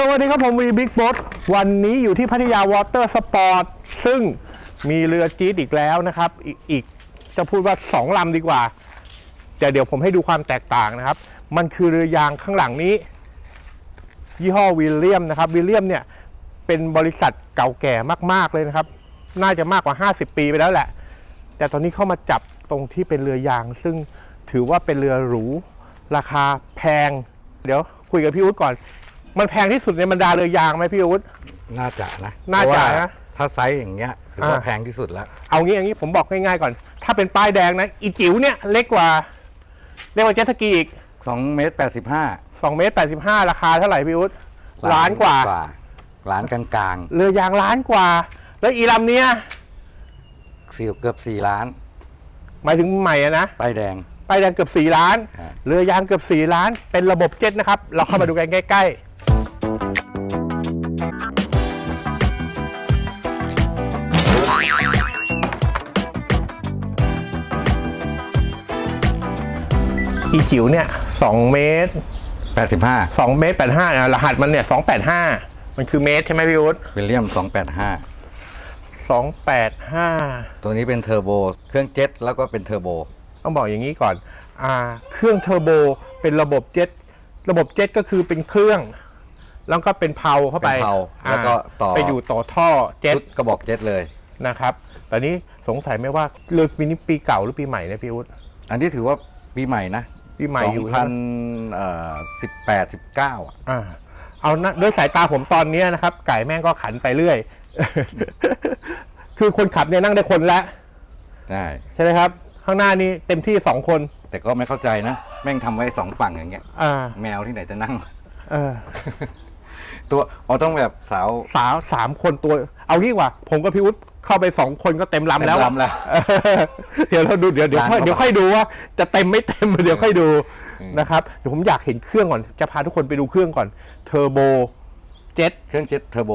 สวัสดีครับผมวีบิ๊กบอสวันนี้อยู่ที่พัทยาวอเตอร์สปอร์ตซึ่งมีเรือจี๊ดอีกแล้วนะครับอีกอีกจะพูดว่า 2 ลำดีกว่า แต่เดี๋ยวผมให้ดูความแตกต่างนะครับ มันคือเรือยางข้างหลังนี้ ยี่ห้อวิลเลียมนะครับวิลเลียมเนี่ย เป็นบริษัทเก่าแก่มาก ๆ เลยนะครับ น่าจะมากกว่า 50 ปีไปแล้วแหละ แต่ตอนนี้เข้ามาจับตรงที่เป็นเรือยาง ซึ่งถือว่าเป็นเรือหรูราคาแพง เดี๋ยวคุยกับพี่อุ๊ดก่อน มันแพงที่สุดในบรรดาเรือยางไหมพี่อุ๊ดน่าจะนะน่าจะเพรว่นะถ้าไซส์อย่างเงี้ยถือว่าอ่าแพงที่สุดแล้วเอางี้อย่างนี้ผมบอกง่ายๆก่อน ถ้าเป็นป้ายแดงนะ อีจิ๋วเนี่ยเล็กกว่าเล็กกว่าเจ็ตสกีอีก2เมตร85 2เมตร85 ราคาเท่าไหร่พี่อุ๊ดล้านกว่า ล้านกลางเรือยางล้านกว่า แล้วอีลำเนี้ยๆสี่เกือบ4ล้านหมายถึงใหม่อะนะ ป้ายแดงป้ายแดงเกือบ 4 ล้านครับเรือยางเกือบ 4 ล้าน เป็นระบบเจ็ตนะครับ เราเข้ามาดูกันใกล้ จิ๋วเนี่ย2เมตร85 2เมตร85นะรหัสมันเนี่ย285มันคือเมตรใช่ไหมพี่อุ๊ดวิลเลียม 285 285ตัวนี้เป็นเทอร์โบ เครื่องเจ็ตแล้วก็เป็นเทอร์โบ ต้องบอกอย่างนี้ก่อนอ่าเครื่องเทอร์โบเป็นระบบเจ็ต ระบบเจ็ตก็คือเป็นเครื่อง แล้วก็เป็นเพลาเข้าไปเป็นเพลาแล้วก็ต่อไปอยู่ต่อท่อเจ็ตชุดกระบอกเจ็ตเลย นะครับ ตอนนี้สงสัยไหมว่าเรือปีนี้ปีเก่าหรือปีใหม่นะพี่อุ๊ดอันนี้ถือว่าปีใหม่นะ ปีใหม่อยู่ใช่ไหม2018 19อะอ่าเอานะด้วยสายตาผมตอนเนี้ยนะครับ ไก่แม่งก็ขันไปเรื่อย คือคนขับเนี่ยนั่งได้คนละได้ใช่ไหมครับ ข้างหน้านี้เต็มที่สองคน แต่ก็ไม่เข้าใจนะ แม่งทำไว้สองฝั่งอย่างเงี้ย อ่า แมวที่ไหนจะนั่ง เออ ตัวอ๋อต้องแบบสาว สาวสามคนตัว เอางี้ว่า ผมกับพี่วุฒิเข้าไปสองคนก็เต็มลำแล้วเต็มลำแล้วเออเดี๋ยวเราดูเดี๋ยวเดี๋ยวค่อยลานเข้าไปเดี๋ยวค่อยดูว่าจะเต็มไม่เต็มเดี๋ยวค่อยดูนะครับเดี๋ยวผมอยากเห็นเครื่องก่อนจะพาทุกคนไปดูเครื่องก่อนเทอร์โบเจ็ต เครื่องเจ็ตเทอร์โบ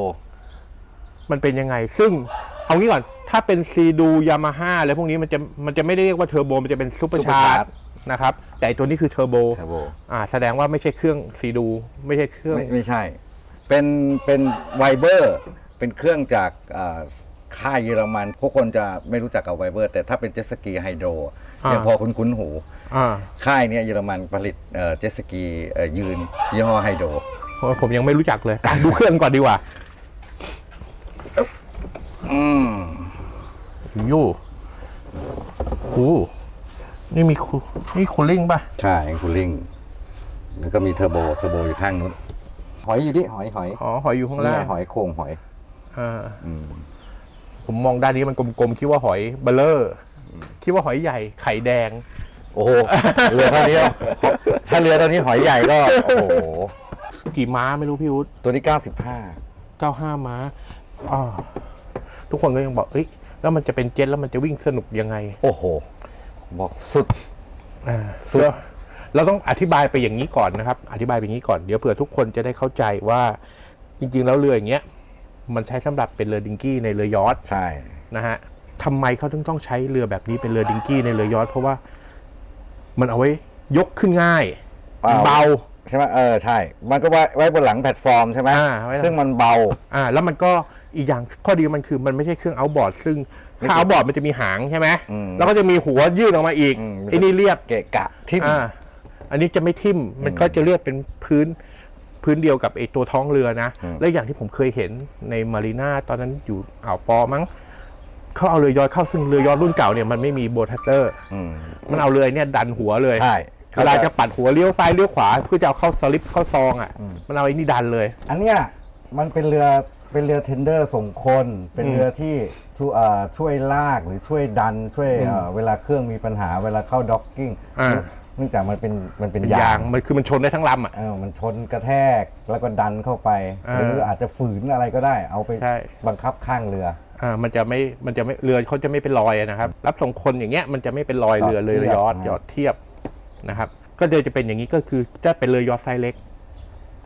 มันเป็นยังไง ซึ่งเอางี้ก่อน ถ้าเป็นซีดูยามาฮ่าอะไรพวกนี้มันจะมันจะไม่ได้เรียกว่าเทอร์โบ มันจะเป็นซูเปอร์ Super ชาร์ Charge นะครับ แต่ไอ้ตัวนี้คือเทอร์โบ เทอร์โบ อ่า แสดงว่าไม่ใช่เครื่องซีดู ไม่ใช่เครื่อง ไม่ไม่ใช่ เป็นเป็นไวเบอร์เป็นเครื่องจากอ่าค่ายเยอรมัน พวกคนจะไม่รู้จักกับไวเบอร์ แต่ถ้าเป็นเจ็ตสกีไฮโดรอ่ายั ยังพอคุ้นๆหู อ่าค่ายเนี้ยเยอรมันผลิตเอ่อเจ็ตสกีเอ่อยืนยี่ห้อไฮโดรผมยังไม่รู้จักเลยอะดูเครื่องก่อนดีกว่าอืมยู่โอ้นี่มีคูนี่คูลิ่งป่ะ ใช่คูลิ่งแล้วก็มีเทอร์โบเทอร์โบอยู่ข้างนู้น หอยอยู่ดิหอยหอยอ๋อหอยอยู่ข้างล่างเนี่ยหอยโข่งหอยอ่าอืมผมมองด้านนี้มันกลมๆคิดว่าหอยเบลเลอร์คิดว่าหอยใหญ่ไข่แดง โอ้โหเรือเท่านี้ถ้าเรือเท่านี้หอยใหญ่ก็โอ้โหกี่ม้าไม่รู้พี่วุฒิตัวนี้95เก้าห้าม้าอ่าทุกคนก็ยังบอกเอ้ยแล้วมันจะเป็นเจ็ตแล้วมันจะวิ่งสนุกยังไง โอ้โห บอกสุดอ่าสุด เราเราต้องอธิบายไปอย่างนี้ก่อนนะครับ อธิบายไปอย่างนี้ก่อนเดี๋ยวเผื่อทุกคนจะได้เข้าใจว่าจริงๆ แล้วเรืออย่างเงี้ยมันใช้สำหรับเป็นเรือดิงกี้ในเรือยอชต์ใช่ นะฮะทำไมเขาถึงต้องใช้เรือแบบนี้เป็นเรือดิงกี้ในเรือยอชต์เพราะว่ามันเอาไว้ยกขึ้นง่ายเปล่าเบา ใช่ไหมเออใช่ มันก็ไว้ไว้บนหลังแพลตฟอร์มใช่ไหมอ่าไว้หลัง ซึ่งมันเบา อ่าแล้วมันก็อีกอย่างข้อดีมันคือมันไม่ใช่เครื่องเอาบอร์ดซึ่งถ้าเอาบอร์ดมันจะมีหางใช่ไหมอืมแล้วก็จะมีหัวยื่นออกมาอีกอืม ไอ้นี่เรียบ เกะกะทิ่มอ่า อันนี้จะไม่ทิ่มมันก็จะเรียบเป็นพื้นพื้นเดียวกับไอ้ตัวท้องเรือนะอืมและอย่างที่ผมเคยเห็นในมารีนาตอนนั้นอยู่อ่าวปอมั้งเขาเอาเรือยอชต์เข้าซึ่งเรือยอชต์รุ่นเก่าเนี่ยมันไม่มีโบทัตเตอร์อืมมันเอาเรือเนี่ยดันหัวเลยใช่เวลาจะปัดหัวเลี้ยวซ้ายเลี้ยวขวาเพื่อจะเอาเข้าสลิปเข้าซองอะอืมมันเอาไอ้นี่ดันเลย อันเนี้ยมันเป็นเรือเป็นเรือเทนเดอร์ส่งคน เป็นอืมเรือที่ช่วยเอ่อช่วยลากหรือช่วยดันช่วยเอ่อเวลาเครื่องมีปัญหาเวลาเข้าด็อกกิ้งอ่า เนื่องจากมันเป็นมันเป็นเป็นยายางงมันคือมันชนได้ทั้งลำอะ เออมันชนกระแทกแล้วก็ดันเข้าไป อ่าหรืออาจจะฝืนอะไรก็ได้ เอาไปใช่ บังคับข้างเรือ อ่ามันจะไม่มันจะไม่เรือเขาจะไม่เป็นรอยอะนะครับ รับส่งคนอย่างเงี้ยมันจะไม่เป็นรอยเรือเลยเทียบยอดนะยอดเทียบนะครับ ก็เลยจะเป็นอย่างนี้ก็คือจะเป็นเรือยอดไซส์เล็ก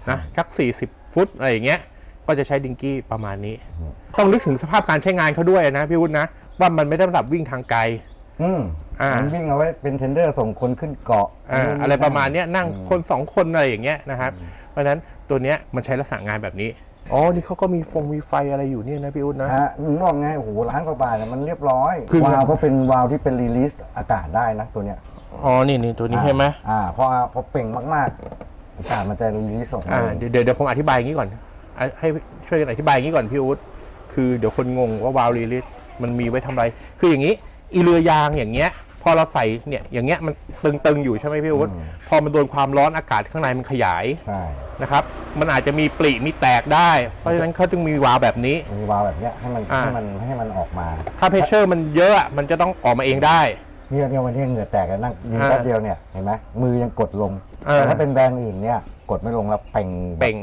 นะสัก 40 ฟุตอะไรอย่างเงี้ย ก็จะใช้ดิงกี้ประมาณนี้ ต้องนึกถึงสภาพการใช้งานเขาด้วยนะพี่วุฒินะว่ามันไม่ได้สำหรับวิ่งทางไกล อืม อ่ามั มันวิ่งเอาไว้เป็นเทนเดอร์ส่งคนขึ้นเกาะอ่านู่นนี่อะไรประมาณเนี้ยนั่งอืมคนสองคนอะไรอย่างเงี้ยนะครับ เพราะฉะนั้นตัวเนี้ยมันใช้ลักษณะงานแบบนี้ อ๋อ นี่เขาก็มีฟงมีไฟอะไรอยู่เนี่ยนะพี่อุ๊ดนะ ฮะมึงบอกไงโอ้โหล้านกว่าบาทเนี่ยมันเรียบร้อยคือ วาล์วก็เป็นวาล์วที่เป็นรีลิสอากาศได้นะตัวเนี้ยอ๋อ นี่นี่ตัวนี้ใช่ไหมอ่าพอพอเป่งมากๆ อากาศมันจะรีลิสออกมาอ่าเดี๋ยวเดี๋ยวเดี๋ยวผมอธิบายอย่างนี้ก่อนอะให้ช่วยกันอธิบายอย่างนี้ก่อนพี่อุ๊ดคือเดี๋ยวคนงงว่าวาล์วรีลิสมันมีไว้ทำอะไร คืออย่างนี้อีเรือยางอย่างเงี้ย พอเราใส่เนี่ยอย่างเงี้ยมันตึงๆอยู่ใช่ไหมพี่อุ๊ดพอมันโดนความร้อนอากาศข้างในมันขยายใช่นะครับ มันอาจจะมีปริมีแตกได้ เพราะฉะนั้นเขาจึงมีวาล์วแบบนี้ มีวาล์วแบบเนี้ยให้มันอ่า ให้มันให้มันออกมาถ้าเพชเชอร์มันเยอะอะมันจะต้องออกมาเองได้ เนี่ยเนี่ยวันนี้เหงื่อแตกแล้วนั่งยิงอ่าแป๊บเดียวเนี่ยเห็นไหมมือยังกดลงอ่า แต่ถ้าเป็นแบรนด์อื่นเนี่ยกดไม่ลงแล้วเป่ง เป่ง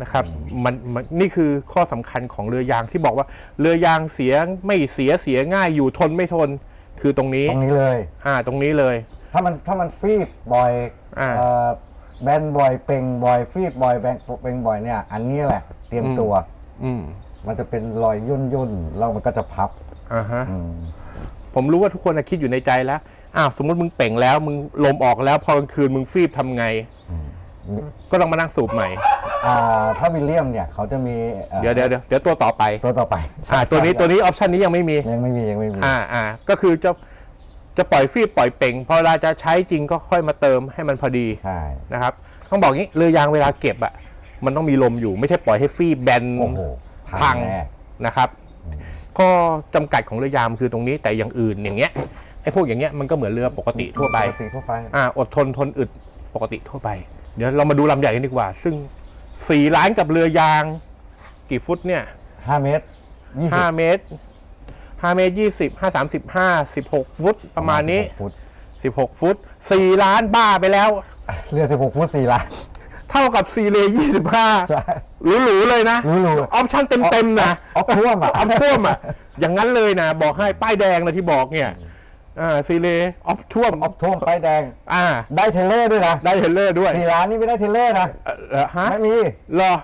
นะครับมันมันนี่คือข้อสำคัญของเรือยางที่บอกว่า เรือยางเสียไม่เสียเสียง่ายอยู่ทนไม่ทน คือตรงนี้ ตรงนี้เลย อ่า ตรงนี้เลย ถ้ามันถ้ามันฟีบบ่อยอ่า เอ่อแบนบ่อยเป่งบ่อยฟีบบ่อยแบนเป่งบ่อยเนี่ย อันนี้แหละ เตรียมตัว อืมมันจะเป็นรอยย่นย่นๆแล้วมันก็จะพับอ่าฮะ อืมผมรู้ว่าทุกคนน่ะคิดอยู่ในใจแล้ว อ้าว สมมติมึงเป่งแล้ว มึงลมออกแล้ว พอกลางคืนมึงฟีบทำไง ก็ต้องมานั่งสูบใหม่ อ่าถ้าวิลเลียมเนี่ยเขาจะมีอ่อเดี๋ยวเดี๋ยวเดี๋ยวเดี๋ยวตัวต่อไปตัวต่อไปอ่าตัวนี้ตัวนี้ออปชันนี้ยังไม่มี ยังไม่มียังไม่มีอ่าอ่าก็คือจะจะปล่อยฟีบปล่อยเป่งพอเวลาจะใช้จริงก็ค่อยมาเติมให้มันพอดีใช่นะครับต้องบอกงี้เรือยางเวลาเก็บอะมันต้องมีลมอยู่ไม่ใช่ปล่อยให้ฟีบแบนโอ้โหพังแน่นะครับข้อจำกัดของเรือยางคือตรงนี้แต่อย่างอื่นอย่างเงี้ยไอ้พวกอย่างเงี้ยมันก็เหมือนเรือปกติทั่วไปปกติทั่วไปอ่าอดทนทนอึดปกติทั่วไป เดี๋ยวเรามาดูลำใหญ่กันดีกว่า ซึ่ง สี่ล้านกับเรือยาง กี่ฟุตเนี่ยห้าเมตรยี่สิบห้าเมตรห้าเมตรยี่สิบห้าสามสิบห้าสิบหกฟุตประมาณนี้ฟุตสิบหกฟุตสี่ล้านบ้าไปแล้ว เรือสิบหกฟุตสี่ล้านเท่ากับซีเลยี่สิบห้าใช่ หรูๆเลยนะหรูๆ ออปชั่นเต็มๆนะออฟท่วมอะออฟท่วมอะ อย่างนั้นเลยนะ บอกให้ป้ายแดงนะที่บอกเนี่ย อ่าซีเลออฟท่วมออฟท่วมป้ายแดง อ่า ได้เทรลเลอร์ด้วยนะได้เทรลเลอร์ด้วยสี่ล้านนี่ไม่ได้เทรลเลอร์นะเอ่อเอ่อฮะไม่มีเหรอ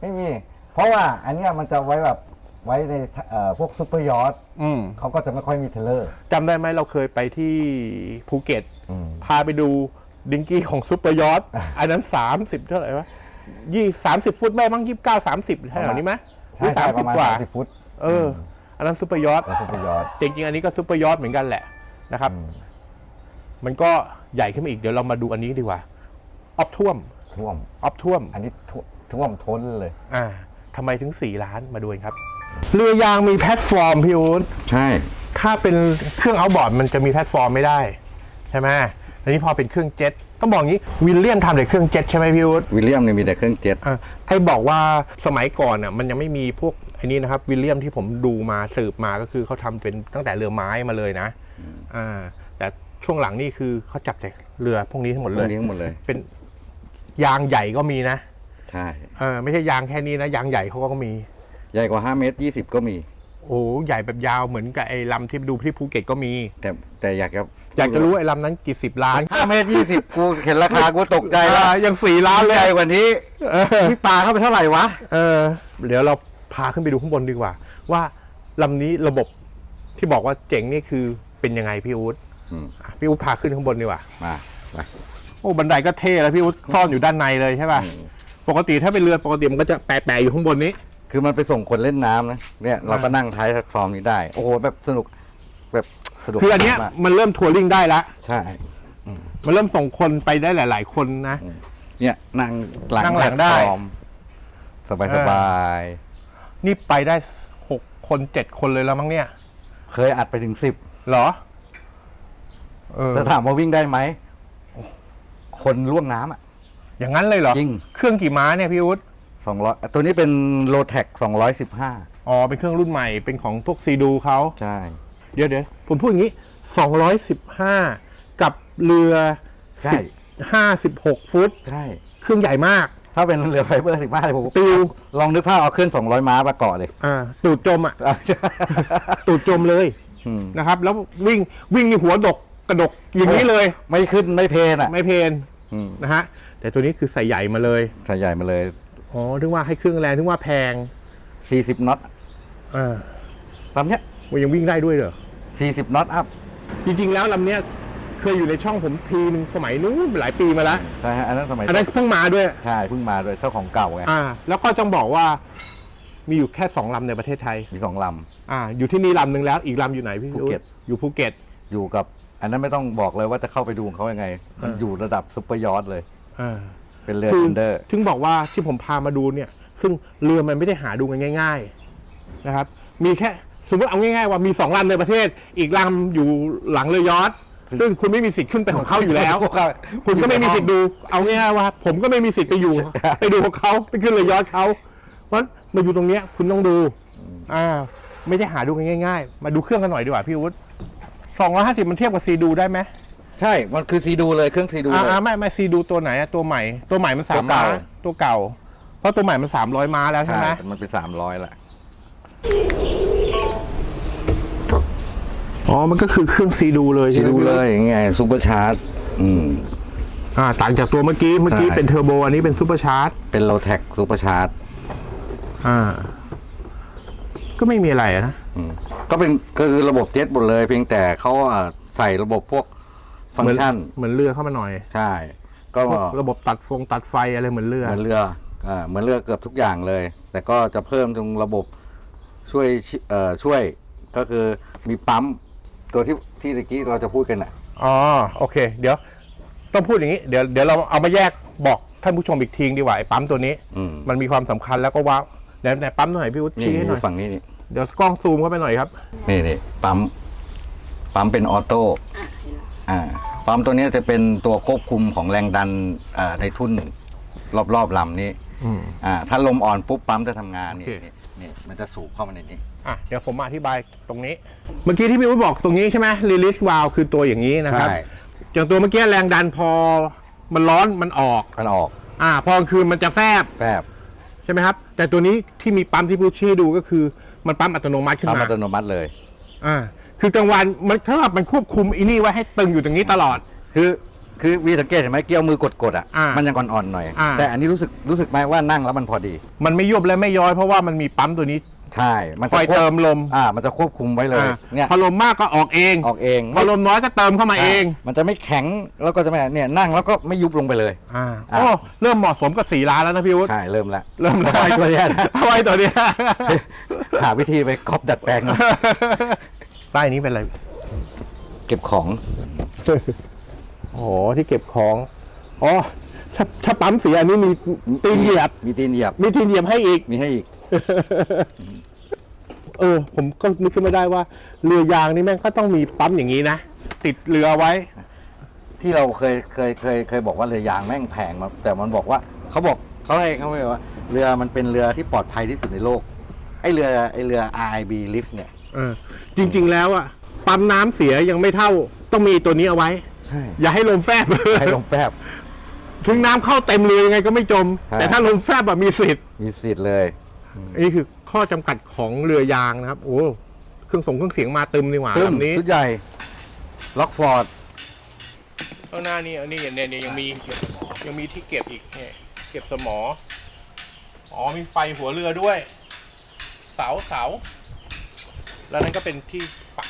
ไม่มี เพราะว่าอันเนี้ยมันจะไว้แบบไว้ในเอ่อพวกซุปเปอร์ยอทอืมเขาก็จะไม่ค่อยมีเทรลเลอร์ จำได้ไหมเราเคยไปที่ภูเก็ต อืม พาไปดูดิงกี้ของซุปเปอร์ยอทอันนั้น 30 เท่าไหร่วะยี่สามสิบฟุตแม่มั้งยี่สิบเก้าสามสิบเท่านี้ไหมหใช่รือใช่สามปสิบระมาณกว่า สามสิบฟุตเออ อันนั้นซุปเปอร์ยอทแล้วซุปเปอร์ยอท จริงๆอันนี้ก็ซุปเปอร์ยอทเหมือนกันแหละ นะครับอืมมันก็ใหญ่ขึ้นมาอีกเดี๋ยวเรามาดูอันนี้ดีกว่าออฟท่วมท่วมออฟท่วม อันนี้ท่วท่วมท้นเลย อ่าทำไมถึง 4 ล้านมาดูกันครับ เรือยางมีแพลตฟอร์มพี่อู๊ดใช่ ถ้าเป็นเครื่องเอาบอร์ดมันจะมีแพลตฟอร์มไม่ได้ ใช่ไหมอันนี้พอเป็นเครื่องเจ็ตต้องบอกงี้วิลเลียมทำแต่เครื่องเจ็ตใช่ไหมพี่อู๊ดวิลเลียมเนี่ยมีแต่เครื่องเจ็ตอะไอ้บอกว่าสมัยก่อนอะมันยังไม่มีพวกไอ้นี้นะครับวิลเลียมที่ผมดูมาสืบมาก็คือเขาทำเป็นตั้งแต่เรือไม้มาเลยนะ อ่าแต่ช่วงหลังนี่คือเขาจับแต่เรือพวกนี้ทั้งหมดเคเลรื่อยงนี้หมดเลย เป็นยางใหญ่ก็มีนะใช่เออไม่ใช่ยางแค่นี้นะยางใหญ่เขาก็มี ใหญ่กว่า5เมตร20 ก็มี โอ้โหใหญ่แบบยาวเหมือนกับไอ้ลำที่ไปดูที่ภูเก็ตก็มี แต่แต่อยากจะอยากจะรู้ไอ้ลำนั้นกี่สิบล้าน5เมตร20กูเห็นราคากูตกใจแล้วอ่ายังสี่ล้านเลยใหญ่กว่านี้เออพี่ปลาเข้าไปเท่าไหร่วะเออ เดี๋ยวเราพาขึ้นไปดูข้างบนดีกว่า ว่าลำนี้ระบบที่บอกว่าเจ๋งนี่คือ เป็นยังไงพี่อู๊ดอืมอะพี่อู๊ดพาขึ้นข้างบนดีกว่า มาไปโอ้บันไดก็เท่แล้วพี่อู๊ดซ่อนอยู่ด้านในเลยใช่ป่ะปกติถ้าเป็นเรือปกติมันก็จะแปะๆอยู่ข้างบนนี้ คือมันไปส่งคนเล่นน้ำนะเนี่ยเราก็นั่งท้ายแพลตฟอร์มนี้ได้ โอ้โหแบบสนุกแบบสนุกคืออันเนี้ยมากมันเริ่มทัวริงได้แล้วใช่ มันเริ่มส่งคนไปได้หลาย ๆ คนนะ เนี่ยนั่งหลังนั่งหลังได้ แพลตฟอร์มสบายสบายนี่ไปได้หกคนเจ็ดคนเลยแล้วมั้งเนี่ย เคยอัดไปถึงสิบ เหรอ เออ แต่ถามว่าวิ่งได้ไหม คนล่วงน้ำอะ อย่างนั้นเลยเหรอ จริง เครื่องกี่ม้าเนี่ยพี่อู๊ดสองร้อยตัวนี้เป็นโลแท็กสองร้อยสิบห้าอ๋อ เป็นเครื่องรุ่นใหม่ เป็นของพวกซีดูเขา ใช่ เดี๋ยวเดี๋ยวผมพูดอย่างนี้ 215 กับเรือใช่56 ฟุต ใช่ เครื่องใหญ่มาก ถ้าเป็นเรือไฟเบอร์สิบห้าผมปิว ลองนึกภาพเอาเครื่องสองร้อยม้ามาเกาะเลย อ่า ตูดจมอะ ตูดจมเลยอืม นะครับ แล้ววิ่งวิ่งนี่หัวดกกระดกอย่างนี้เลย ไม่ขึ้นไม่เพลนอะไม่เพลนอืมนะฮะแต่ตัวนี้คือใส่ใหญ่มาเลยขยายมาเลยอ๋อถึงว่าให้เครื่องแรงถึงว่าแพงสี่สิบน็อตอ่าลำเนี้ยว่ายังวิ่งได้ด้วยเหรอสี่สิบน็อตอัพจริงๆแล้วลำเนี้ยเคยอยู่ในช่องผมทีนึงสมัยนู้นหลายปีมาแล้วใช่ฮะอันนั้นสมัยอันนั้นเพิ่งมาด้วยใช่เพิ่งมาด้วยเจ้าของเก่าไงอ่าแล้วก็ต้องบอกว่า มีอยู่แค่สองลำในประเทศไทยมีสองล อ่าอยู่ที่นี่ลำหนึ่งแล้วอีกลำอยู่ไหนพี่ภูเก็ตอยู่ภูเก็ตำอยู่กับ อันนั้นไม่ต้องบอกเลยว่าจะเข้าไปดูของเขายังไง มันเออออ ยู่ระดับซุปเปอร์ยอทเลย อ่า เป็นเรือคืเทนเดอร์ ถึงบอกว่าที่ผมพามาดูเนี่ย ซึ่งเรือมันไม่ได้หาดูกันง่าย ๆนะครับ มีแค่สมมติเอาง่ายๆว่ามีสองลำในประเทศ อีกลำอยู่หลังเรือยอชต์ซึ่งคุณไม่มีสิทธิ์ขึ้นไปของเขาอยู่แล้ว คุณก็ไม่มีสิทธิ์ดู เอาง่ายๆว่า ผมก็ไม่มีสิทธิ์ไปอยู่ ไปดูของเขาไปขึ้นเรือยอชต์เขาเพราะ มาอยู่ตรงเนี้ยคุณต้องดูอ่าไม่ได้หาดูกันง่าย ๆ มาดูเครื่องกันหน่อยดีกว่าพี่วุฒิสองร้อยห้าสิบมันเทียบกับซีดูได้ไหมใช่ มันคือซีดูเลยเครื่องซีดูอ่าเลย อ่าไม่ไม่ซีดูตัวไหนอะตัวใหม่ ตัวใหม่มันสามตัวม้าเก่าตัวเก่า เพราะตัวใหม่มันสามร้อยม้าแล้วใช่ใช่ ไหมมันเป็นสามร้อยแหละ อ๋อมันก็คือเครื่องซีดูเลยซีใช่ไหมดูเลยอย่างเงี้ยซูเปอร์ชาร์จอืม อ่าต่างจากตัวเมื่อกี้เมื่อกี้ใช่ เป็นเทอร์โบอันนี้เป็นซูเปอร์ชาร์จเป็นโลแท็กซูเปอร์ชาร์จ อ่า ก็ไม่มีอะไรอะนะก็เป็นก็คือระบบเจ็ตหมดเลย เพียงแต่เขาอะใส่ระบบพวกฟังเหมืนก์ชัน เหมือนเรือเข้ามาหน่อยใช่ ก็พวกระบบตัดฟงตัดไฟอะไรเหมือนเรือ เหมือนเรืออ่าเหมือนเรือเกือบทุกอย่างเลย แต่ก็จะเพิ่มตรงระบบช่วยชิเอ่อช่วยก็คือมีปั๊มตัวที่ที่ตะกี้เราจะพูดกันอะ อ๋อโอเค เดี๋ยว ต้องพูดอย่างนี้ เดี๋ยวเดี๋ยวเราเอามาแยกบอกท่านผู้ชมอีกทีดีกว่าไอ้ปั๊มตัวนี้ อืม มันมีความสำคัญแล้วก็ว้า วไหนไหนปั๊มตัวไหนพี่วุฒินี่ชี้ให้หดูน่อย ฝั่งนี้นี่เดี๋ยวกล้องซูมเข้าไปหน่อยครับ นี่นี่ปั๊มปั๊มเป็นออโต้อ่าปั๊มตัวเนี้ยจะเป็นตัวควบคุมของแรงดันอ่าในทุ่นรอบๆลำนี้อืม อ่าถ้าลมอ่อนปุ๊บปั๊มจะทำงานนี่โอเค นี่นี่มันจะสูบเข้ามาในนี้ อะเดี๋ยวผมมาอธิบายตรงนี้ เมื่อกี้ที่พี่วุฒิบอกตรงนี้ใช่ไหม release valve คือตัวอย่างนี้นะครับใช่ อย่างตัวเมื่อกี้แรงดันพอมันร้อนมันออก มันออกอ่า พอกลางคืนมันจะแฟบแฟบใช่ไหมครับ แต่ตัวนี้ที่มีปั๊มที่พูดชี้ดูก็คือ มันปั๊มอัตโนมัติขึ้นปั๊มมาอัตโนมัติเลย อ่าคือกลางวันมันถ้าแบบมันควบคุมอีนี่ไว้ให้ตึงอยู่ตรงนี้ตลอด คือคือวีสังเกตเห็นไหมเกี่ยวมือกดกดๆอะอ่ามัมันยังอ่อนๆหน่อย อ่า แต่อันนี้รู้สึกรู้สึกไหมว่านั่งแล้วมันพอดี มันไม่ยุบและไม่ย้อยเพราะว่ามันมีปั๊มตัวนี้ ใช่ มันคอยควบเติมลมอ่า มันจะควบคุมไว้เลย อ่าเนี่ยพอลมมากก็ออกเอง ออกเองพอลมน้อยก็เติมเข้ามาเองมันจะไม่แข็งแล้วก็จะไม่เนี่ยนั่งแล้วก็ไม่ยุบลงไปเลย อ่าอ่า โอ้เริ่มเหมาะสมกับสีล้านแล้วนะพี่วุฒิใช่เริ่มแล้วเริ่มแล้วไอ้ตัวเนี้ยนะเอาไว้ตัวเนี้ย หาวิธีไปก๊อปดัดแปลงหน่อยใต้นี้เป็นอะไร เก็บของโอ้โหที่เก็บของ อ๋อ ถ้าถ้าปั๊มเสียอันนี้มีตีนเหยียบ มีตีนเหยียบ มีตีนเหยียบให้อีก มีให้อีก เออ ผมก็นึกขึ้นไม่ได้ว่า เรือยางนี่แม่งก็ต้องมีปั๊มอย่างนี้นะ ติดเรือไว้ ที่เราเคยเคยเคยเคยบอกว่าเรือยางแม่งแพงมาแต่มันบอกว่าเขาบอกเขาให้เขาบอกว่า เรือมันเป็นเรือที่ปลอดภัยที่สุดในโลกไอเรือไอเรือ RIB lift เนี่ย เออ จริง ๆ แล้วอะปั๊มน้ำเสียยังไม่เท่า ต้องมีตัวนี้เอาไว้ ใช่อย่าให้ลมแฟบ ให้ลมแฟบ ถึงน้ำเข้าเต็มเรือยังไงก็ไม่จมใช่แต่ถ้าลมแฟบแบบมีสิทธิ์มีสิทธิ์เลย อันนี้คือข้อจำกัดของเรือยางนะครับ โอ้เครื่องส่งเครื่องเสียงมาตึมนี่หว่าตึ้มแบบนี้ชุดใหญ่ ล็อกฟอร์ด ข้างหน้านี่อันนี้เนี่ยเนี่ยยังมียังมีที่เก็บอีกเนี่ยเก็บสมอ อ๋อมีไฟหัวเรือด้วย เสาเสาแล้วนั่นก็เป็นที่ปัก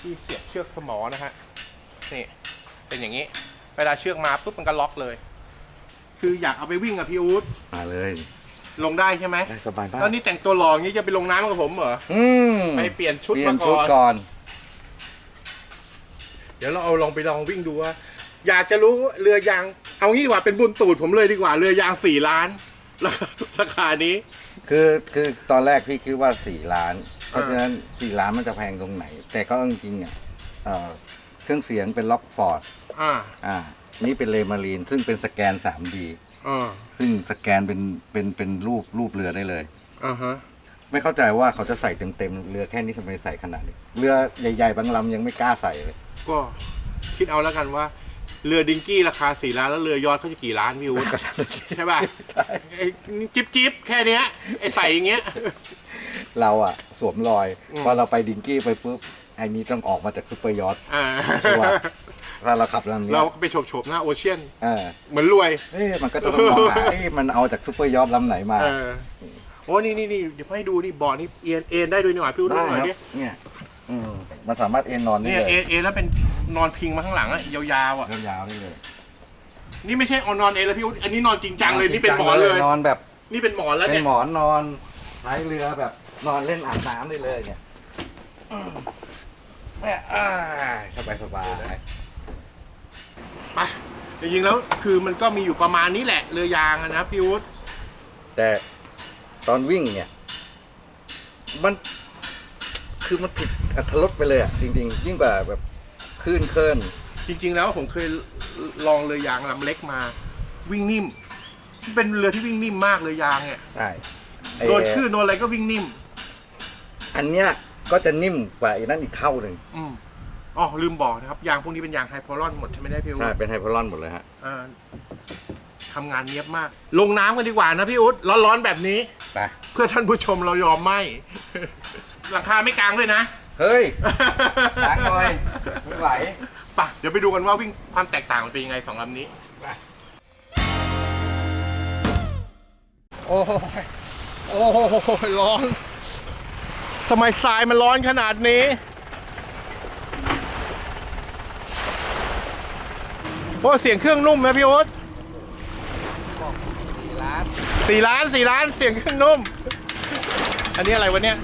ที่เสียบเชือกสมอนะฮะนี่เป็นอย่างนี้ เวลาเชือกมาปุ๊บมันก็ล็อกเลย คืออยากเอาไปวิ่งกับพี่อู๊ดมาเลย ลงได้ใช่ไหมได้สบายมากแล้วนี่แต่งตัวหล่ออย่างนี้จะไปลงน้ำกับผมเหรออืมไปเปลี่ยนชุดเปลี่ยมานชุดก่อนก่อน เดี๋ยวเราเอาลองไปลองวิ่งดูว่าอยากจะรู้เรือยาง เอางี้ดีกว่าเป็นบุญตูดผมเลยดีกว่าเรือยางสี่ล้านราคาราคานี้ คือคือตอนแรกพี่คิดว่าสี่ล้าน เพราะฉะนั้นสี่ล้านมันจะแพงตรงไหน แต่ก็จริงๆอะเอ่อเครื่องเสียงเป็นล็อกฟอร์ดอ่า อ่านี่เป็นเลมารีนซึ่งเป็นสแกน 3D อ่าซึ่งสแกนเป็นเป็นเป็นรูปรูปเรือได้เลย อ่าฮะ ไม่เข้าใจว่าเขาจะใส่เต็มๆเรือแค่นี้ทำไมใส่ขนาดนี้เรือใหญ่ๆบางลำยังไม่กล้าใส่เลยก็คิดเอาแล้วกันว่า เรือดิงกี้ราคาสี่ล้านแล้วเรือยอดเขาจะกี่ล้านพี่วุฒิ ใช่ป่ะใช่ไอ้จิ๊บจิ๊บแค่เนี้ยไอ้ใส่อย่างเงี้ย เราอะสวมรอยอืมพอเราไปดิงกี้ไปปุ๊บไอ้นี้ต้องออกมาจากซูเปอร์ยอทอ่า ชัวร์ ถ้าเราขับลำนี้เราก็ไปโฉบโฉบๆหน้าโอเชียนเออเหมือนรวยเอ๊ะมันก็จะต้องมองหาเอ๊ะมันเอาจากซูเปอร์ยอทลำไหนมาเออโอ้นี่นี่นี่เดี๋ยวให้ดูนี่บอร์ดนี่เอ็นเอ็นได้ด้วยนี่หว่าพี่วุฒิได้ดูหน่อยครับดิเนี่ยอืมมันสามารถเอนนอนได้เนี่ยเลเอยเอแล้วเป็นนอนพิงมาข้างหลังอะยาวๆอะยาวๆได้เลยนี่ไม่ใช่เอานอนเอแล้วพี่อุ๊ดอันนี้นอนจริงจังเลยนี่เป็นหมอนเลย นอนแบบนี่เป็นหมอนแล้วเป็เนี่นยหมอนนอนท้ายเรือแบบนอนเล่นอาบน้ำได้เลยเนี่ยอืมเนี่ยอ่าสบายสบาย ไปจริงๆแล้วคือมันก็มีอยู่ประมาณนี้แหละเรือยางอะนะพี่อุ๊ดแต่ตอนวิ่งเนี่ย มันคือมันผิดอัตรสไปเลยอะจริง ๆ ยิ่งกว่าแบบคลื่นเคลื่อนจริง ๆ แล้วผมเคยลองเรือยางลำเล็กมา วิ่งนิ่มเป็นเรือที่วิ่งนิ่มมากเรือยางเนี่ยใช่ไอ้โดนคลื่นโดนอะไรก็วิ่งนิ่ม อันเนี้ยก็จะนิ่มกว่าไอ้นั่นอีกเท่าหนึ่ง อืม อ๋อลืมบอกนะครับ ยางพวกนี้เป็นยางไฮโพลอนหมดใช่ไหมได้พี่อุ๊ใช่ดเป็นไฮพลอนหมดเลยฮะ อ่าทำงานเนียบมาก ลงน้ำกันดีกว่านะพี่อุ๊ดร้อนๆแบบนี้ ไป เพื่อท่านผู้ชมเรายอมไหม หลังคาไม่กลางด้วยนะ เฮ้ย ล้างหน่อยไม่ไหว ไปะเดี๋ยวไปดูกันว่าวิ่งความแตกต่างมันเป็นยังไงสองลำนี้โอ้โหโอ้โหร้อนทำไมทรายมันร้อนขนาดนี้ โอ้เสียงเครื่องนุ่มนะพี่โอ๊ตสี่ล้านสี่ล้านเสียงเครื่องนุ่ม อันนี้อะไรวะเนี่ย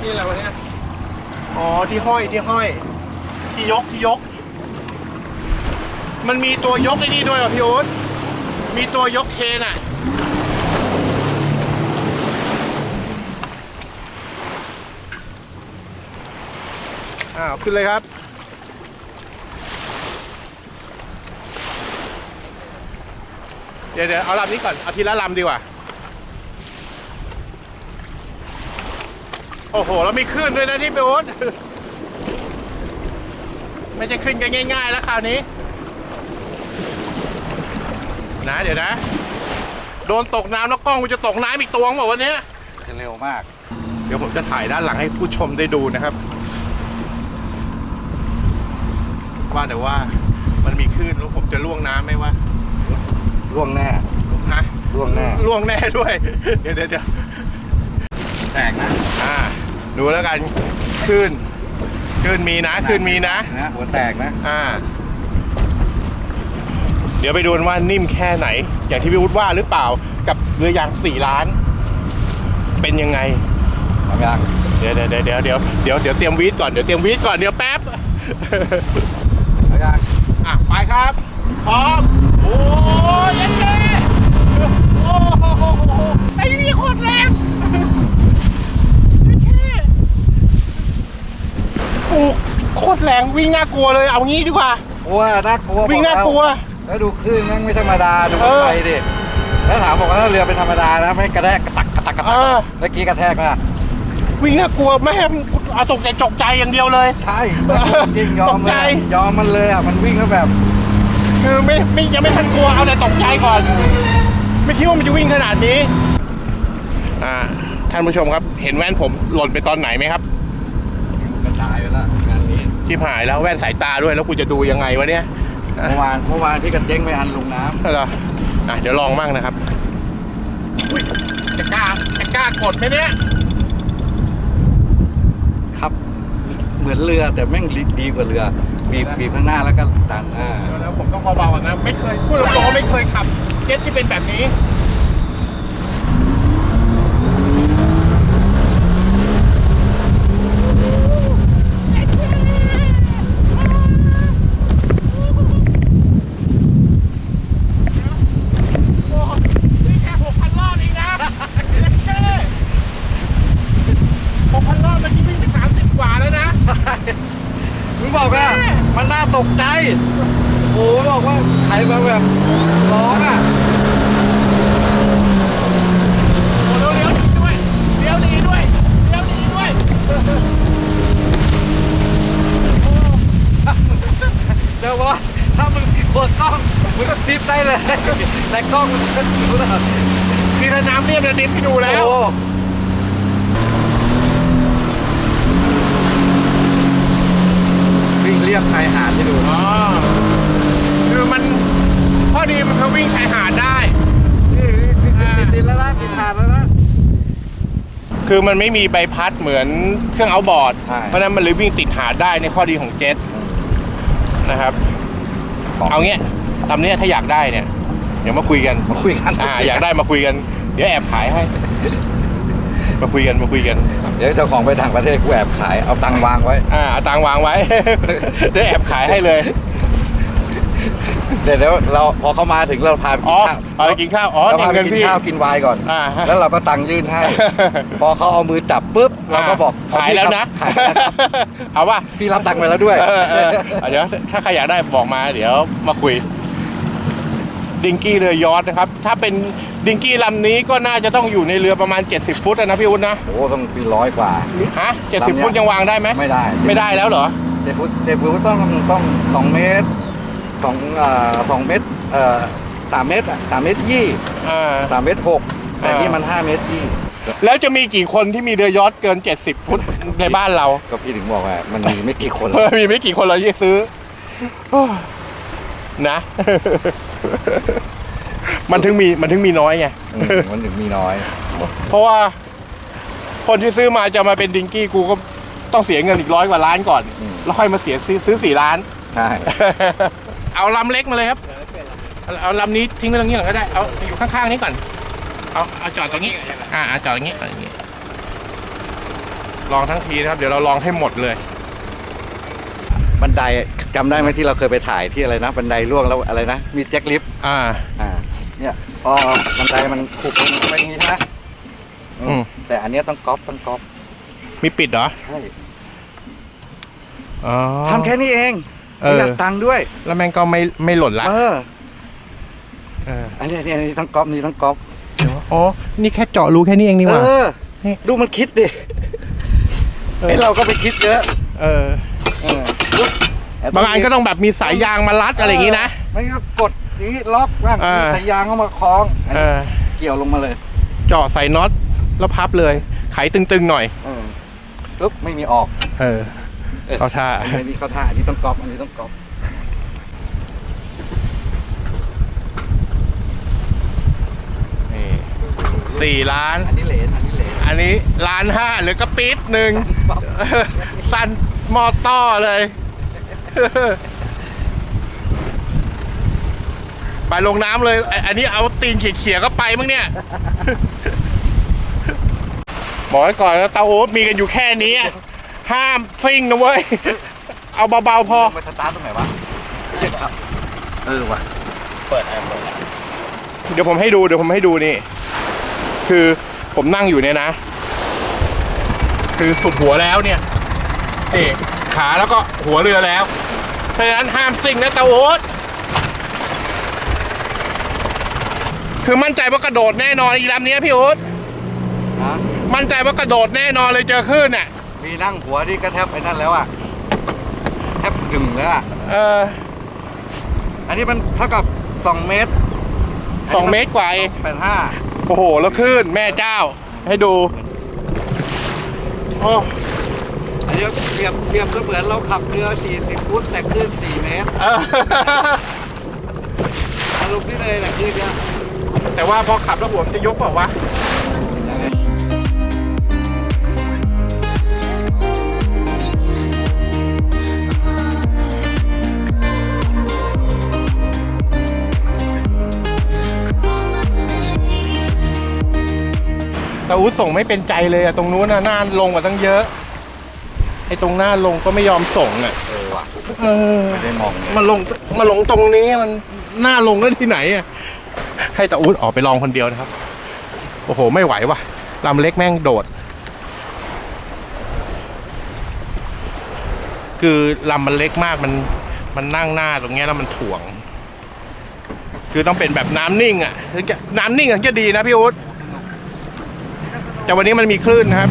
นี่อะไรวะเนี่ย อ๋อที่ห้อยที่ห้อย ที่ยกที่ยก มันมีตัวยกไอ้นี่ด้วยเหรอพี่โอ๊ตมีตัวยกเคนอะอ้าวขึ้นเลยครับ เดี๋ยวเดี๋ยวเอาลำนี้ก่อน เอาทีละลำดีกว่า โอ้โห แล้วมีขึ้นด้วยนะที่พี่โอ๊ตไม่ใช่ขึ้นกันง่าย ๆ แล้วคราวนี้ นะเดี๋ยวนะ โดนตกน้ำแล้วกล้องกูจะตกน้ำอีกตัวงบอกวันนี้ยจะเร็วมาก เดี๋ยวผมจะถ่ายด้านหลังให้ผู้ชมได้ดูนะครับ ว่าแต่ว่ามันมีคลื่นแล้วผมจะล่วงน้ำไหมวะ ร่วงแน่ฮะร่วงแน่ล่วงแน่ด้วย เดี๋ยวเดี๋ยวเดี๋ยวแตกนะอ่า ดูแล้วกันคลื่นคลื่นมีนะคลื่นมีนะ นะหัวแตกนะ อ่า เดี๋ยวไปดูกันว่านิ่มแค่ไหน อย่างที่พี่วุฒิว่าหรือเปล่ากับเรือยางสี่ล้าน เป็นยังไงทำยังเดี๋ยวเดี๋ยวเดี๋ยวเดี๋ยวเดี๋ยวเดี๋ยวเตรียมวีดก่อนเดี๋ยวเตรียมวีดก่อนเดี๋ยวแป๊บทำยังอะไปครับ พร้อม โอ้ยเย็นเจ้โอ้โหไอ้นี่โคตรแรงเย็นเจ้โอ้โคตรแรงวิ่งน่ากลัวเลยเอางี้ดีกว่า กลัวน่ากลัววิ่งน่ากลัว แล้วดูคลื่นแม่งไม่ธรรมดาดูเออไปดิแล้วถามบอกว่าถ้าเรือเป็นธรรมดานะไม่กระแทกกระตักกระตักกระตัเอกอเมื่อกี้กระแทกนะวิ่งน่ากลัวแม่งเอาตกใจจกใจอย่างเดียวเลย ใช่จริงยอมตกเลใจ ยยอมมันเลยอะมันวิ่งแล้วแบบ คือไม่ไม่ยังไม่ทันกลัวเอาแต่ตกใจก่อน ไม่คิดว่ามันจะวิ่งขนาดนี้ อ่า ท่านผู้ชมครับ เห็นแว่นผมหล่นไปตอนไหนไหมครับกระจายไปแล้วงานนี้ชิบหายแล้วแว่นสายตาด้วยแล้วกูจะดูยังไงวะเนี่ยเมื่อวานเมื่อวานที่กันเจ๊งไปอันลงน้เหรออะเดี๋ยวลองมั่งนะครับอุ้ยจะกล้าจะกล้ากดไหมเนี่ยำครับ เหมือนเรือแต่แม่งดีกว่าเรือ บีบบีบข้างหน้าแล้วก็ดันอ่า แล้วผมต้องเบาๆก่อนนะ ไม่เคยพูดตรงๆว่าไม่เคยขับเจ็ตที่เป็นแบบนี้ โอ้โหนี่แค่หกพันรอบเองนะเจ๊หกพันรอบเมื่อกี้วิ่งไปสามสิบกว่าแล้วนะ มึงบอกว่ามันน่าต กใจ โอ้บอกว่าใครมาแบบร้องอะโอ้เลี้ยวหนีด้วยเลี้ยวหนีด้วยเลี้ยวหนีด้วยเดี๋ยวว่าถ้ามึงกลัวกล้องมึงก็ทิปได้เลยแต่กล้องมันก็รู้แล้วนี่ถ้าน้ำเรียบจะดิฟให้ดูแล้ว โอ้วิ่งเรียบชายหาดให้ดูอ๋อคือมันข้อดีมันคือวิ่งชายหาดได้ นี่ติดติดติดแล้วนะติดหาดแล้วนะคือคือมันไม่มีใบพัดเหมือนเครื่องเอาบอร์ดใช่เพราะฉะนั้นมันเลยวิ่งติดหาดได้ในข้อดีของเจ็ตนะครับของเอาเงี้ยตามเนี้ยถ้าอยากได้เนี่ย เดี๋ยวมาคุยกันมาคุยกันอ่าอยากได้มาคุยกัน เดี๋ยวแอบขายให้ มาคุยกันมาคุยกัน เดี๋ยวเจ้าของไปต่างประเทศกูแอบขายเอาตังค์วางไว้อ่าเอาตังค์วางไว้เดี๋ยวแอบขายให้เลย เดี๋ยวเดี๋ยวเราพอเขามาถึงเราพาไปอ๋กิอนข้าวเอาไปกินข้าว อ๋อเราเนี่ยพาไปเงินกินพี่ ข้าวกินไวน์ก่อน อ่าฮะแล้วเราก็ตังค์ยื่นให้ พอเขาเอามือจับปุ๊บเราก็บอกขายแล้วนะขายแล้วครับเอาว่าพี่รับตังค์ไปแล้วด้วย เออเออเอาเดี๋ยวถ้าใครอยากได้บอกมาเดี๋ยวมาคุย ดิงกี้เรือยอทนะครับ ถ้าเป็นดิงกี้ลำนี้ก็น่าจะต้องอยู่ในเรือประมาณ 70 ฟุตอะนะพี่อุ้นนะโอ้โหต้องปีร้อยกว่า ฮะลำเนี้70ยฟุตยังวางได้ไหมไม่ได้ไม่ได้แล้วเหรอเจ็ดฟุตเจ็ดฟุตต้องต้องสองเมตรสองเอ่อสองเมตรเอ่อสามเมตรอะสามเมตรยี่อ่า สามเมตรหกแต่อ่านี่นี่มันห้าเมตรยี่แล้วจะมีกี่คนที่มีเรือยอทเกิน 70 ฟุตในบ้านเรา ก็พี่ถึงบอกว่ามันมีไม่กี่คนหรเออกอมีไม่กี่คนเราจะซื้อโอ้ย นะ มันถึงมีมันถึงมีน้อยไง อืมมันถึงมีน้อย เพราะว่าคนที่ซื้อมาจะมาเป็นดิงกี้กูก็ต้องเสียเงินอีกร้อยกว่าล้านก่อน อืม แล้วค่อยมาเสียซื้อซื้อสี่ล้าน ใช่ เอาลำเล็กมาเลยครับ เอาเอาลำนี้ทิ้งไว้ตรงนี้ก่อนก็ได้ เอาอยู่ข้างๆนี้ก่อน เอาเอาจอดตรงนี้ อ่าเอาจอดอย่างนี้เอาอย่างนี้ ลองทั้งทีนะครับ เดี๋ยวเราลองให้หมดเลย บันไดจำได้ไหมที่เราเคยไปถ่ายที่อะไรนะ บันไดร่วงแล้วอะไรนะ มีแจ็คลิฟต์อ่า อ่า เนี่ยพอบันไดมันขุกลงไปอย่างนี้ใช่ไหมอืมอืม แต่อันเนี้ยต้องก๊อปต้องก๊อปมีปิดเหรอใช่อ๋อ ทำแค่นี้เองเออ ประหยัดตังค์ด้วย แล้วแม่งก็ไม่ไม่หล่นละเออ เอออันนี้อันนี้อันนี้ต้องก๊อปนี่ต้องก๊อปอ๋อ นี่แค่เจาะรูแค่นี้เองนี่หเอว่า อนี่ ดูมันคิดดิเออ ไอเราก็ไปคิดเยอะ เออเออดูแต่ บางอันก็ต้องแบบมีสายยางมารัดอะไรอย่างนี้นะ ไม่ก็กดอย่างนี้ล็อกบ้างอ่ามีมีสายยางเข้ามาคล้องอันเอนี้อเกี่ยวลงมาเลยเจาะใส่น็อตแล้วพับเลย ไขตึงๆหน่อย เออปุ๊บไม่มีออกเออเข้าท่า อันนี้เข้าท่าอันนี้ต้องก๊อปอันนี้ต้องก๊อปนี่สี่ล้าน อันนี้เหรนอันนี้เหรนอันนี้ล้านห้าหรือกระปิดหนึ่งสั้นมอต้อเลย ไปลงน้ำเลยไอ้อันนี้เอาตีนเขี่ยๆก็ไปมั้งเนี่ยบอกไว้ก่อนนะเตาโอ๊ตมีกันอยู่แค่นี้อะห้ามซิ่งนะเว้ย เอาเบาๆพอมาสตาร์ทตรงไหนวะครับเออว่ะเดี๋ยวผมให้ดูเดี๋ยวผมให้ดูนี่ คือผมนั่งอยู่เนี่ยนะ คือสุดหัวแล้วเนี่ยนี่ ขาแล้วก็หัวเรือแล้ว เพราะฉะนั้นห้ามซิ่งนะตาโอ๊ตคือมั่นใจว่ากระโดดแน่นอนอีลำเนี้ยพี่โอ๊ตนะมั่นใจว่ากระโดดแน่นอนเลยเจอคลื่นน่ะ มีนั่งหัวที่ก็แทบไอ้นั่นแล้วอะแทบถึงแล้วอะเอออันนี้มันเท่ากับ2เมตรสองเมตรกว่าเองแปดห้าโอ้โห แล้วคลื่นแม่เจ้า ให้ดู โอ้ อันนี้เปรียบเปรียบเสมือนเราขับเรือ 40 ฟุตแต่คลื่น4 เมตรเอออารมณ์ที่เลยแหละคลื่นเนี้ยแต่ว่าพอขับแล้วหัวมันจะยกเปล่าวะ แต่อู๊ดส่งไม่เป็นใจเลยอะตรงนู้นน่ะหน้าลงกว่าตั้งเยอะไอ้ตรงหน้าลงก็ไม่ยอมส่งอะเออว่ะเออไม่ได้มองเลยมาลงมาลงตรงนี้มันหน้าลงได้ที่ไหนอะให้ตาอู๊ดออกไปลองคนเดียวนะครับ โอ้โห ไม่ไหวว่ะลำเล็กแม่งโดด คือลำมันเล็กมากมันมันนั่งหน้าตรงเนี้ยแล้วมันถ่วง คือต้องเป็นแบบน้ำนิ่งอะถึงจะน้ำนิ่งถึงจะดีนะพี่อู๊ดแต่วันนี้มันมีคลื่นนะครับ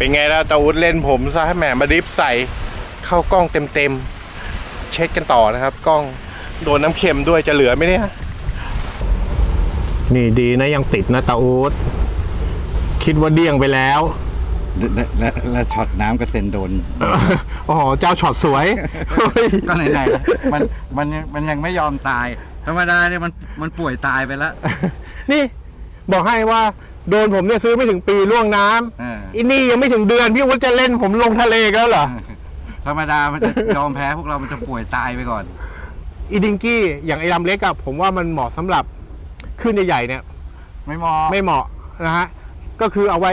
เป็นไงล่ะตาอุดเล่นผมซะให้แหมมาดริฟใส่เข้ากล้องเต็มๆ เช็ดกันต่อนะครับ กล้องโดนน้ำเค็มด้วยจะเหลือไหมเนี่ย นี่ดีนะยังติดนะตาอุดคิดว่าเดี้ยงไปแล้ว และและและช็อตน้ำกระเซ็นโดน อ๋อเจ้าช็อตสวยเฮ้ยก็ไหนๆแล้วมันมันยังมันยังไม่ยอมตาย ธรรมดาเนี่ยมันมันป่วยตายไปแล้ว นี่ บอกให้ว่าโดนผมเนี่ยซื้อไม่ถึงปีล่วงน้ำอ่า อินนี่ยังไม่ถึงเดือนพี่วุฒิจะเล่นผมลงทะเลกันแล้วเหรอ ธรรมดามันจะยอมแพ้พวกเรามันจะป่วยตายไปก่อน อีดิงกี้อย่างไอ้ลำเล็กอะผมว่ามันเหมาะสำหรับขึ้นใหญ่ๆเนี่ยไม่มอไม่เหมาะนะฮะก็คือเอาไว้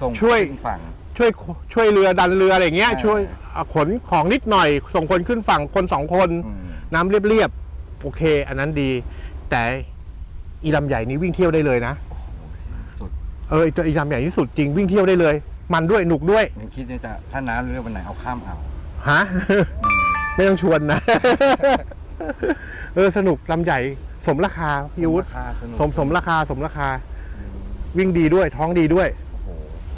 ส่งช่วย ขึ้นฝั่ง ช่วยช่วยเรือดันเรืออะไรอย่างเงี้ย อ่า ช่วยเอาขนของนิดหน่อย ส่งคนขึ้นฝั่งคนสองคน อืมน้ำเรียบๆ โอเค อันนั้นดี แต่อีลำใหญ่นี้วิ่งเที่ยวได้เลยนะสุด เออไอ้ตัวอีลำใหญ่ที่สุดจริงวิ่งเที่ยวได้เลย มันด้วยหนุกด้วยยังคิดเนี่ยจะถ้าน้ำเรือวันไหนเอาข้ามเอาฮะ ไม่ต้องชวนนะ เออสนุกลำใหญ่สมราคาพี่วุฒิราคาสนุกสมสมราคาสมราคา วิ่งดีด้วยท้องดีด้วย โอ้โห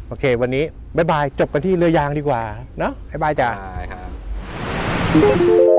โอเค วันนี้บ๊ายบายจบกันที่เรือยางดีกว่าเนาะบ๊ายบายจ้ะได้ครับ